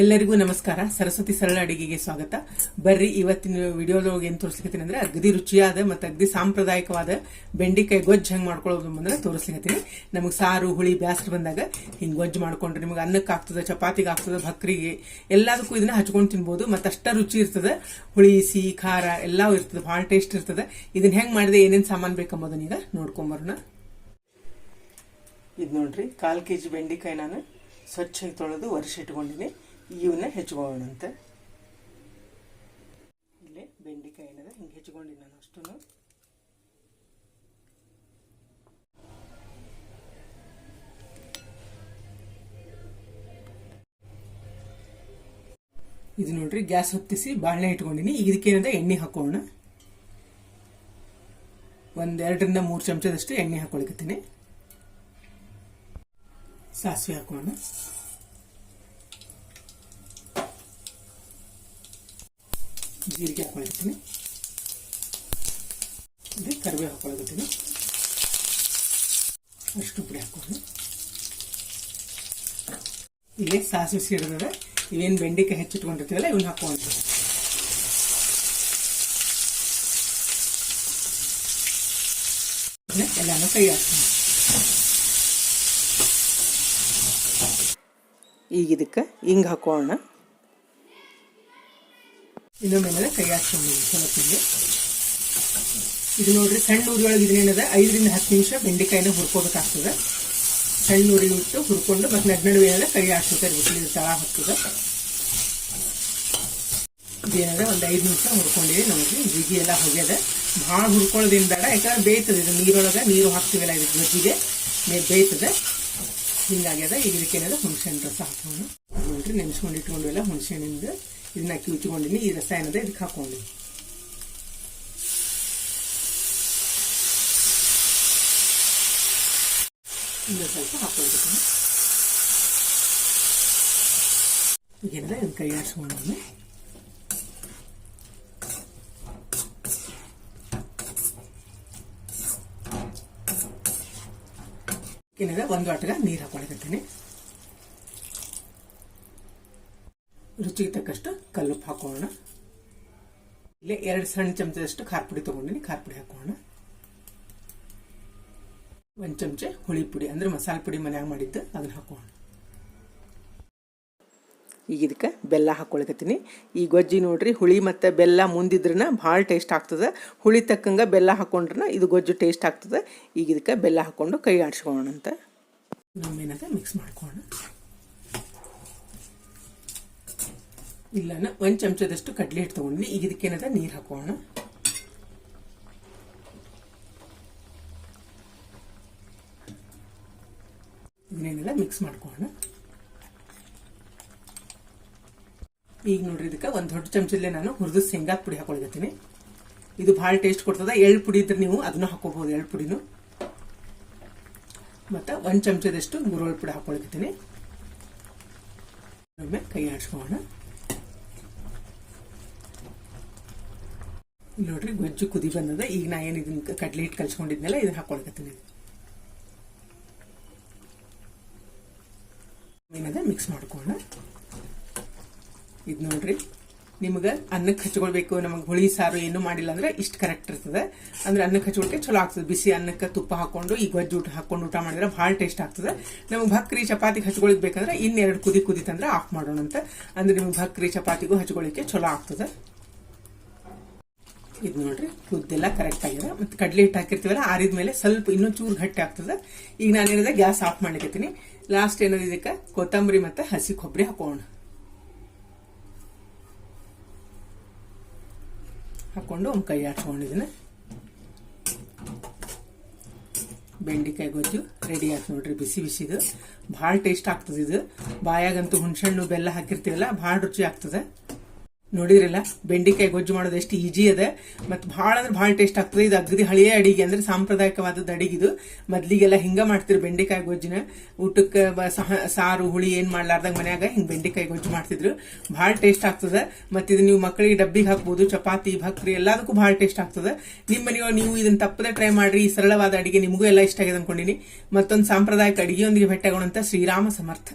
ಎಲ್ಲರಿಗೂ ನಮಸ್ಕಾರ. ಸರಸ್ವತಿ ಸರಳ ಅಡಿಗೆಗೆ ಸ್ವಾಗತ. ಬರ್ರಿ, ಇವತ್ತಿನ ವಿಡಿಯೋದೊಳಗೆ ಏನ್ ತೋರಿಸ್ಲಿಕ್ಕೆ ಅಂದ್ರೆ ಅಗದಿ ರುಚಿಯಾದ ಮತ್ತೆ ಅಗದಿ ಸಾಂಪ್ರದಾಯಿಕವಾದ ಬೆಂಡಿಕಾಯಿ ಗೊಜ್ಜು ಹೆಂಗ್ ಮಾಡ್ಕೊಳ್ಳೋದು ಅಂದ್ರೆ ತೋರಿಸ್ಲಿಕ್ಕೆ ನಮಗೆ ಸಾರು, ಹುಳಿ, ಬ್ಯಾಸರ್ ಬಂದಾಗ ಹಿಂಗ್ ಗೊಜ್ಜು ಮಾಡ್ಕೊಂಡ್ರೆ ನಿಮಗೆ ಅನ್ನಕ್ಕೆ ಆಗ್ತದೆ, ಚಪಾತಿಗೆ ಆಗ್ತದೆ, ಭಕ್ರಿಗೆ ಎಲ್ಲದಕ್ಕೂ ಇದನ್ನ ಹಚ್ಕೊಂಡು ತಿನ್ಬೋದು. ಮತ್ತೆ ಅಷ್ಟ ರುಚಿ ಇರ್ತದೆ. ಹುಳಿ, ಸಿಹಿ, ಖಾರ ಎಲ್ಲವೂ ಇರ್ತದೆ. ಭಾಳ ಟೇಸ್ಟ್ ಇರ್ತದೆ. ಇದನ್ನ ಹೆಂಗ್ ಮಾಡಿದೆ, ಏನೇನ್ ಸಾಮಾನ್ ಬೇಕಂಬೋದನ್ನ ಈಗ ನೋಡ್ಕೊಂಬರೋಣ. ಇದು ನೋಡ್ರಿ, ಕಾಲ್ ಕೆ ಜಿ ಬೆಂಡಿಕಾಯಿ ನಾನು ಸ್ವಚ್ಛವಾಗಿ ತೊಳೆದು ವರ್ಷ ಇಟ್ಕೊಂಡಿನಿ ಇವನ್ನ ಹೆಚ್ಕೊಳ್ಳೋಣಂತೆ. ಇಲ್ಲಿ ಬೆಂಡೆಕಾಯಿ ಏನಿದೆ, ಹಿಂಗೆ ಹೆಚ್ಕೊಂಡಿನಿ ನಾನು ಅಷ್ಟು ಇದು ನೋಡ್ರಿ, ಗ್ಯಾಸ್ ಹೊತ್ತಿಸಿ ಬಾಳೆ ಇಟ್ಕೊಂಡಿನಿ. ಈಗ ಇದಕ್ಕೇನದ ಎಣ್ಣೆ ಹಾಕೋಣ ಒಂದೆರಡರಿಂದ ಮೂರು ಚಮಚದಷ್ಟು ಎಣ್ಣೆ ಹಾಕೊಳಕತ್ತೀನಿ ಸಾಸಿವೆ ಹಾಕೋಣ ಜೀರಿಗೆ ಹಾಕೊಂಡಿರ್ತೀನಿ ಅದೇ ಕರಿಬೇವು ಹಾಕೊಳಕತ್ತೀನಿ ಅಷ್ಟು ಪುಡಿ ಹಾಕೋಣ ಇಲ್ಲಿ ಸಾಸಿವೆ ಸಿಡಿದ್ರೆ ಇವೇನು ಬೆಂಡಿಕಾಯಿ ಹೆಚ್ಚಿಟ್ಕೊಂಡಿರ್ತೀವಲ್ಲ ಇವನ್ನ ಹಾಕೋಣ ಎಲ್ಲಾನು ಕೈ ಹಾಕ್ತೀನಿ ಈಗ ಇದಕ್ಕೆ ಹಿಂಗೆ ಹಾಕೋಣ. ಇನ್ನೊಮ್ಮೆಲ್ಲ ಕೈ ಹಾಕ್ಕೊಂಡು ಚಲೋತ್ತಿಗೆ ಇದು ನೋಡ್ರಿ ಸಣ್ಣ ಉರಿ ಒಳಗೆ ಇದನ್ನೇನದ ಐದರಿಂದ ಹತ್ತು ನಿಮಿಷ ಬೆಂಡೆಕಾಯಿನ ಹುರ್ಕೋಬೇಕಾಗ್ತದೆ. ಸಣ್ಣ ಉರಿ ಇಟ್ಟು ಹುರ್ಕೊಂಡು ಮತ್ತೆ ನಡ್ ನಡುವೆ ಏನದ ಕೈ ಹಾಕ್ಸುತ್ತೆ ಇರ್ಬೇಕು ಇದು ತಳ ಹಾಕ್ತದೆ. ಇದೇನದ ಒಂದು ಐದು ನಿಮಿಷ ಹುರ್ಕೊಂಡಿವಿ ನಮಗೆ ಜಿಗಿ ಎಲ್ಲ ಹೋಗ್ಯದ. ಭಾಳ ಹುರ್ಕೊಳ್ಳೋದೇನು ಬೇಡ, ಯಾಕಂದ್ರೆ ಬೇಯ್ತದೆ. ಇದು ನೀರೊಳಗೆ ನೀರು ಹಾಕ್ತೀವಲ್ಲ ಜಿಗಿಗೆ ಗೊಜ್ಜಿಗೆ. ಬೇಯ್ತದೆ. ಹಿಂಗಾಗ್ಯದ. ಈಗ ಇದಕ್ಕೇನದ ಹುಣಸೆ ರಸ ಹಾಕೋಣ. ನೋಡ್ರಿ, ನೆನೆಸ್ಕೊಂಡು ಇಟ್ಕೊಂಡ್ವೆಲ್ಲ ಹುಣಸೆ ಹಣ್ಣಿಂದ. ಇದನ್ನ ಅಕ್ಕಿ ಉಚ್ಚಿಕೊಂಡಿನಿ ಈ ರಸ ಏನದ ಇದಕ್ಕೆ ಹಾಕೊಂಡಿ ಇನ್ನೊಂದು ಸ್ವಲ್ಪ ಹಾಕೊಂಡಿರ್ತೀನಿ ಈಗೆಲ್ಲ ಇದನ್ನ ಕೈ ಆಡಿಸ್ಕೊಂಡು ಏನಿದೆ ಒಂದು ಆಟಗ ನೀರು ಹಾಕೊಳಕತ್ತೀನಿ ರುಚಿಗೆ ತಕ್ಕಷ್ಟು ಕಲ್ಲುಪ್ಪು ಹಾಕೋಣ. ಇಲ್ಲೇ ಎರಡು ಸಣ್ಣ ಚಮಚದಷ್ಟು ಖಾರ ಪುಡಿ ತಗೊಂಡಿನಿ ಖಾರ ಪುಡಿ ಹಾಕೋಣ. ಒಂದು ಚಮಚ ಹುಳಿ ಪುಡಿ, ಅಂದ್ರೆ ಮಸಾಲೆ ಪುಡಿ ಮನ್ಯಾಗ ಮಾಡಿದ್ದು ಅದನ್ನ ಹಾಕೋಣ. ಈಗ ಇದಕ್ಕೆ ಬೆಲ್ಲ ಹಾಕೊಳಕತ್ತೀನಿ. ಈ ಗೊಜ್ಜಿ ನೋಡ್ರಿ, ಹುಳಿ ಮತ್ತು ಬೆಲ್ಲ ಮುಂದಿದ್ರನ ಭಾಳ ಟೇಸ್ಟ್ ಆಗ್ತದೆ. ಹುಳಿ ತಕ್ಕಂಗೆ ಬೆಲ್ಲ ಹಾಕೊಂಡ್ರನ ಇದು ಗೊಜ್ಜು ಟೇಸ್ಟ್ ಆಗ್ತದೆ. ಈಗ ಇದಕ್ಕೆ ಬೆಲ್ಲ ಹಾಕ್ಕೊಂಡು ಕೈ ಆಡಿಸ್ಕೊಳ್ಳೋಣ ಅಂತ ನಮ್ಮೇನಾಗ ಮಿಕ್ಸ್ ಮಾಡ್ಕೋಣ ಇಲ್ಲನ, ಒಂದು ಚಮಚದಷ್ಟು ಕಡಲೆ ಹಿಟ್ಟು ತೊಗೊಂಡ್ವಿ. ಈಗ ಇದಕ್ಕೇನದ? ನೀರು ಹಾಕೋಣ. ಇದನ್ನೆಲ್ಲ ಮಿಕ್ಸ್ ಮಾಡ್ಕೋಣ ಈಗ ನೋಡ್ರಿ, ಇದಕ್ಕೆ ಒಂದು ದೊಡ್ಡ ಚಮಚದಲ್ಲಿ ನಾನು ಹುರಿದು ಶೇಂಗಾ ಪುಡಿ ಹಾಕೊಳ್ತೀನಿ ಇದು ಭಾಳ ಟೇಸ್ಟ್ ಕೊಡ್ತದ. ಎಳ್ಳು ಪುಡಿ ಇದ್ರೆ ನೀವು ಅದನ್ನ ಹಾಕೋಬಹುದು, ಎಳ್ಳು ಪುಡಿನು. ಮತ್ತು ಒಂದು ಚಮಚದಷ್ಟು ಗುರೋಳ್ ಪುಡಿ ಹಾಕೊಳ್ತೀನಿ ಒಮ್ಮೆ ಕೈ ಆಡ್ಸ್ಕೋಣ ನೋಡ್ರಿ, ಗೊಜ್ಜು ಕುದಿ ಬಂದದ. ಈಗ ನಾ ಏನು ಇದನ್ನ ಕಡ್ಲೆ ಹಿಟ್ಟು ಕಲ್ಸ್ಕೊಂಡಿದ್ನಲ್ಲ ಇದನ್ನ ಹಾಕೊಳ್ಕತ್ತೀನಿ. ಏನದ ಮಿಕ್ಸ್ ಮಾಡ್ಕೋಣ ಇದು ನೋಡ್ರಿ, ನಿಮಗೆ ಅನ್ನಕ್ಕೆ ಹಚ್ಕೊಳ್ಬೇಕು, ನಮಗೆ ಹುಳಿ ಸಾರು ಏನು ಮಾಡಿಲ್ಲ ಅಂದ್ರೆ ಇಷ್ಟು ಕರೆಕ್ಟ್ ಇರ್ತದೆ. ಅಂದ್ರೆ ಅನ್ನಕ್ಕೆ ಹಚ್ಕೊಳಕ್ಕೆ ಚಲೋ ಆಗ್ತದೆ. ಬಿಸಿ ಅನ್ನಕ್ಕೆ ತುಪ್ಪ ಹಾಕೊಂಡು, ಈ ಗೊಜ್ಜು ಊಟ ಹಾಕೊಂಡು ಊಟ ಮಾಡಿದ್ರೆ ಭಾಳ ಟೇಸ್ಟ್ ಆಗ್ತದೆ. ನಮಗೆ ಭಕ್ರಿ ಚಪಾತಿಗೆ ಹಚ್ಕೊಳಿಕ್ ಬೇಕಂದ್ರೆ ಇನ್ನೆರಡು ಕುದಿ ಕುದಿತಂದ್ರೆ ಆಫ್ ಮಾಡೋಣ ಅಂತ ಅಂದ್ರೆ ನಿಮ್ಗೆ ಭಕ್ರಿ ಚಪಾತಿಗೂ ಹಚ್ಕೊಳಿಕ್ಕೆ ಚಲೋ ಆಗ್ತದೆ. ಇದು ನೋಡ್ರಿ ಕುದ್ದೆಲ್ಲ ಕರೆಕ್ಟ್ ಆಗಿದೆ ಮತ್ತೆ ಕಡಲೆ ಹಿಟ್ಟು ಹಾಕಿರ್ತೀವಲ್ಲ, ಆರಿದ ಮೇಲೆ ಸ್ವಲ್ಪ ಇನ್ನೂ ಚೂರು ಗಟ್ಟಿ ಆಗ್ತದೆ. ಈಗ ನಾನೇನಿದೆ ಗ್ಯಾಸ್ ಆಫ್ ಮಾಡಿಕತ್ತೀನಿ ಲಾಸ್ಟ್ ಏನದ ಇದಕ್ಕೆ? ಕೊತ್ತಂಬರಿ ಮತ್ತೆ ಹಸಿ ಕೊಬ್ಬರಿ ಹಾಕೋಣ. ಹಾಕೊಂಡು ಒಂದು ಕೈ ಆಡ್ಸ್ಕೊಂಡಿದ್ದೀನಿ ಬೆಂಡೆಕಾಯಿ ಗೊಜ್ಜು ರೆಡಿ ಆಯ್ತು ನೋಡ್ರಿ, ಬಿಸಿ ಬಿಸಿದು ಭಾಳ ಟೇಸ್ಟ್ ಆಗ್ತದೆ ಇದು. ಬಾಯಾಗಂತೂ ಹುಣ್ಸೆಹಣ್ಣು ಬೆಲ್ಲ ಹಾಕಿರ್ತೀವಲ್ಲ, ಭಾಳ ರುಚಿ ಆಗ್ತದೆ. ನೋಡಿರಲ್ಲ, ಬೆಂಡಿಕಾಯಿ ಗೊಜ್ಜು ಮಾಡೋದು ಎಷ್ಟು ಈಜಿ ಅದ. ಮತ್ತು ಭಾಳ ಅಂದ್ರೆ ಭಾಳ ಟೇಸ್ಟ್ ಆಗ್ತದೆ. ಇದು ಅಗದಿ ಹಳೆಯ ಅಡಿಗೆ ಅಂದ್ರೆ ಸಾಂಪ್ರದಾಯಿಕವಾದದ್ದು ಅಡಿಗೆ ಇದು ಮೊದ್ಲಿಗೆಲ್ಲ ಹಿಂಗೆ ಮಾಡ್ತಿರು ಬೆಂಡೆಕಾಯಿ ಗೊಜ್ಜಿನ. ಊಟಕ್ಕೆ ಸಾರು, ಹುಳಿ ಏನು ಮಾಡ್ಲಾರ್ದಾಗ ಮನ್ಯಾಗ ಹಿಂಗೆ ಬೆಂಡೆಕಾಯಿ ಗೊಜ್ಜು ಮಾಡ್ತಿದ್ರು. ಭಾಳ ಟೇಸ್ಟ್ ಆಗ್ತದೆ. ಮತ್ತು ಇದು ನೀವು ಮಕ್ಕಳಿಗೆ ಡಬ್ಬಿಗೆ ಹಾಕ್ಬೋದು, ಚಪಾತಿ, ಭಕ್ರಿ ಎಲ್ಲದಕ್ಕೂ ಭಾಳ ಟೇಸ್ಟ್ ಆಗ್ತದೆ. ನಿಮ್ಮ ಮನೆಯೊಳಗೆ ನೀವು ಇದನ್ನ ತಪ್ಪದೆ ಟ್ರೈ ಮಾಡ್ರಿ. ಈ ಸರಳವಾದ ಅಡಿಗೆ ನಿಮಗೂ ಎಲ್ಲ ಇಷ್ಟ ಆಗಿದೆ ಅನ್ಕೊಂಡಿನಿ. ಮತ್ತೊಂದು ಸಾಂಪ್ರದಾಯಿಕ ಅಡಿಗೆಯೊಂದಿಗೆ ಭೇಟಿಯಾಗೋಣಂತ ಶ್ರೀರಾಮ ಸಮರ್ಥ.